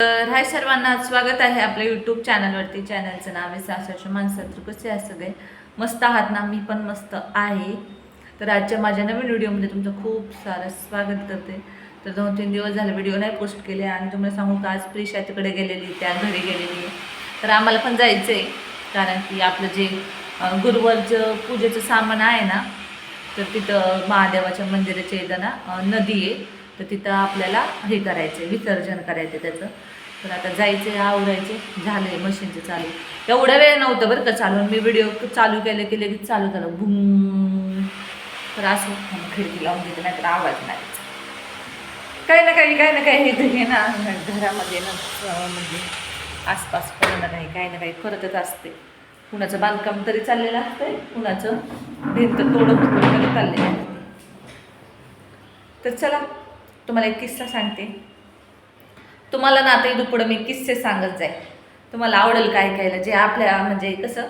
तर हाय सर्वांना स्वागत आहे आपल्या यूट्यूब चॅनलवरती चॅनलचं नाव आहे सासरच्या माणसात तर कसे आहे मस्त आहात ना? मी पण मस्त आहे. तर आजच्या माझ्या नवीन व्हिडिओमध्ये तुमचं खूप सारं स्वागत करते. तर दोन तीन दिवस झाले व्हिडिओ नाही पोस्ट केले आणि तुम्हाला सांगू का आज प्रिशा तिकडे गेलेली त्या घरी गेलेली आहे. तर आम्हाला पण जायचं आहे कारण की आपलं जे गुरुवारचं पूजेचं सामान आहे ना तर तिथं महादेवाच्या मंदिराच्या इथं ना नदी आहे. तर तिथं आपल्याला हे करायचं आहे विसर्जन करायचं आहे त्याचं. तर आता जायचं आहे आवरायचे झालं आहे चालू. एवढा वेळ नव्हतं बरं का चालू. मी व्हिडिओ चालू केले की लगेच चालू झालं. भूम तर असं खिडकी लावून घेते नाही तर आवाज नाही काही ना काही काही ना काही हे हे ना घरामध्ये ना म्हणजे आसपास करणं काही काही ना काही करतच असते. कुणाचं बांधकाम तरी चाललेलं असतंय कुणाचं भिंत तोडत तरी चाललेलं असते तर चला तुम्हाला एक किस्सा सांगते. तुम्हाला ना आता इथं पुढं मी किस्से सांगत जाईल तुम्हाला आवडेल काय कायला जे आपल्या म्हणजे कसं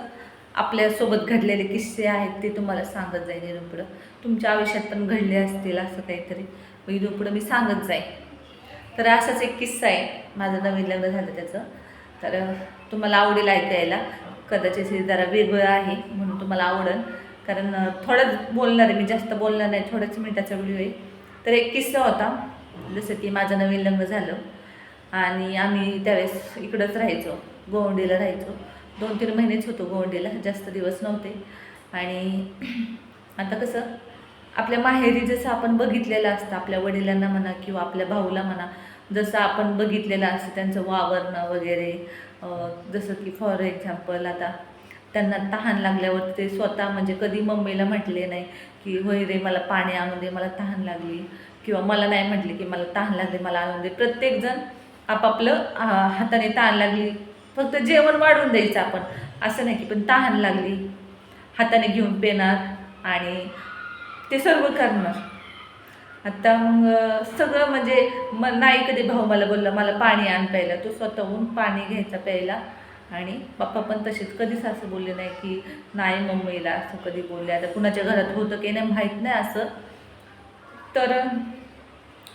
आपल्यासोबत घडलेले किस्से आहेत ते तुम्हाला सांगत जाईल इथून तुमच्या आयुष्यात पण घडले असतील असं काहीतरी. मग इथून मी सांगत जाईल तर असाच एक किस्सा आहे. माझं नवीन लग्न झालं त्याचं. तर तुम्हाला आवडेल ऐकायला. कदाचित हे जरा वेगळं आहे म्हणून तुम्हाला आवडेल. कारण थोडंच बोलणार आहे मी जास्त बोलणार नाही. थोड्याच मिनिटाचा व्हिडिओ आहे. तर एक किस्सा होता. जसं की माझं नवीन लग्न झालं आणि आम्ही त्यावेळेस इकडंच राहायचो गोवंडीला राहायचो. दोन तीन महिनेच होतो गोवंडीला जास्त दिवस नव्हते. आणि आता कसं आपल्या माहेरी जसं आपण बघितलेलं असतं आपल्या वडिलांना म्हणा किंवा आपल्या भाऊला म्हणा जसं आपण बघितलेलं असतं त्यांचं वावरणं वगैरे जसं की फॉर एक्झाम्पल आता त्यांना तहान लागल्यावर ते स्वतः म्हणजे कधी मम्मीला म्हटले नाही की होय रे मला पाणी आणून दे मला तहान लागली. किंवा मला नाही म्हटले की मला तहान लागले मला आणून दे प्रत्येकजण आपापलं हाताने तहान लागली. फक्त जेवण वाढून द्यायचं आपण. असं नाही की पण तहान लागली हाताने घेऊन पेणार आणि ते सर्व करणार. आता मग सगळं म्हणजे म नाही कधी भाऊ मला बोलला मला पाणी आण प्यायला. तो स्वतःहून पाणी घ्यायचा प्यायला. आणि पप्पा पण तसेच कधीच असं बोलले नाही की नाही मम्मीला असं कधी बोलले. आता कुणाच्या घरात होतं की नाही माहीत नाही असं. तर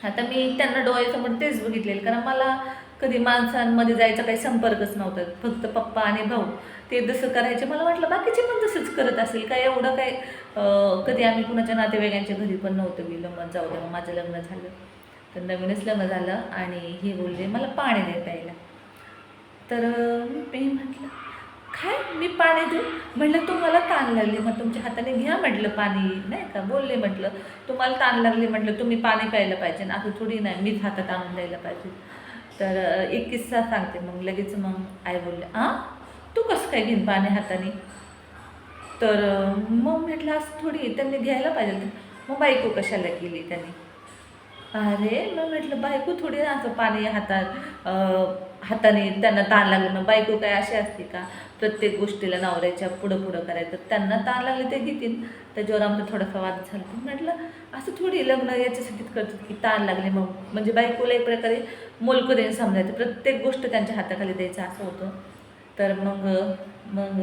आता मी त्यांना डोळ्यासमोर तेच बघितलेलं कारण मला कधी माणसांमध्ये जायचा काही संपर्कच नव्हता. फक्त पप्पा आणि भाऊ. ते जसं करायचे मला वाटलं बाकीचे पण तसंच करत असेल. काय एवढं काय कधी आम्ही कुणाच्या नातेवाईकांच्या घरी पण नव्हतं मी लग्न जाऊ दे मग माझं लग्न झालं. तर नवीनच लग्न झालं आणि हे बोलले मला पाणी दे प्यायला. तर मी म्हटलं काय मी पाणी देऊ. म्हटलं तुम्हाला ताण लागली. मग तुमच्या हाताने घ्या म्हटलं पाणी नाही का? बोलले म्हटलं तुम्हाला ताण लागले म्हटलं तुम्ही पाणी प्यायला पाहिजे ना असं थोडी नाही मीच हातात आणून द्यायला पाहिजे. तर एक किस्सा सांगते मग. लगेच मग आई बोलले आ? तू कसं काय घेईन पाणी हाताने? तर मग म्हटलं असं थोडी त्यांनी घ्यायला पाहिजे मग बायको कशाला केली त्यांनी? अरे मग म्हटलं बायको थोडी ना असं पाणी हातात हाताने त्यांना ताण लागलं बायको काय अशी असते का प्रत्येक गोष्टीला नवऱ्याच्या पुढं पुढं करायचं त्यांना ताण लागले ते घेतील. त्याच्यावर आमचा थोडासा वाद झाला. पण म्हटलं असं थोडी लग्न याच्यासाठीच करतात की ताण लागले मग. म्हणजे बायकोला एक प्रकारे मोलकं देणं समजायचं प्रत्येक गोष्ट त्यांच्या हाताखाली द्यायचं असं होतं. तर मग मग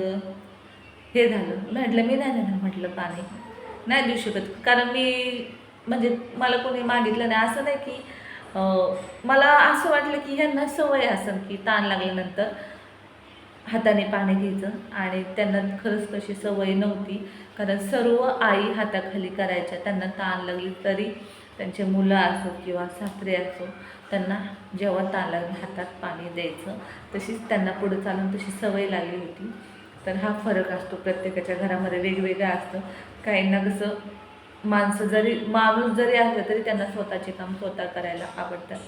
हे झालं. म्हटलं मी नाही देणार म्हटलं पाणी. नाही देऊ शकत. कारण मी म्हणजे मला कोणी मागितलं नाही. असं नाही की मला असं वाटलं की ह्यांना सवय असेल की ताण लागल्यानंतर हाताने पाणी घ्यायचं आणि त्यांना खरंच तशी सवय नव्हती. कारण सर्व आई हाताखाली करायच्या त्यांना ताण लागली तरी त्यांचे मुलं असो किंवा सासरे असो त्यांना जेव्हा ताण लागली हातात पाणी द्यायचं तशीच त्यांना पुढं चालून तशी सवय लागली होती. तर हा फरक असतो प्रत्येकाच्या घरामध्ये वेगवेगळा असतं. काहींना कसं माणसं जरी माणूस जरी असलं तरी त्यांना स्वतःचे काम स्वतः करायला आवडतात.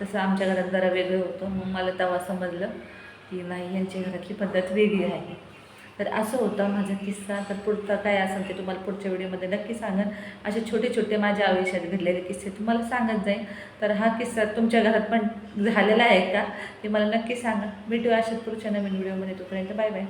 तसं आमच्या घरात जरा वेगळं होतं मग मला तेव्हा समजलं की नाही यांच्या घरातली पद्धत वेगळी आहे. तर असं होतं माझा किस्सा. तर पुढचा काय असेल ते तुम्हाला पुढच्या व्हिडिओमध्ये नक्की सांगेन. असे छोटे छोटे माझ्या आयुष्यात घडलेले किस्से तुम्हाला सांगत जाईन. तर हा किस्सा तुमच्या घरात पण झालेला आहे का? ते मला नक्की सांगा. भेटूया अशाच पुढच्या नवीन व्हिडिओमध्ये. तोपर्यंत बाय बाय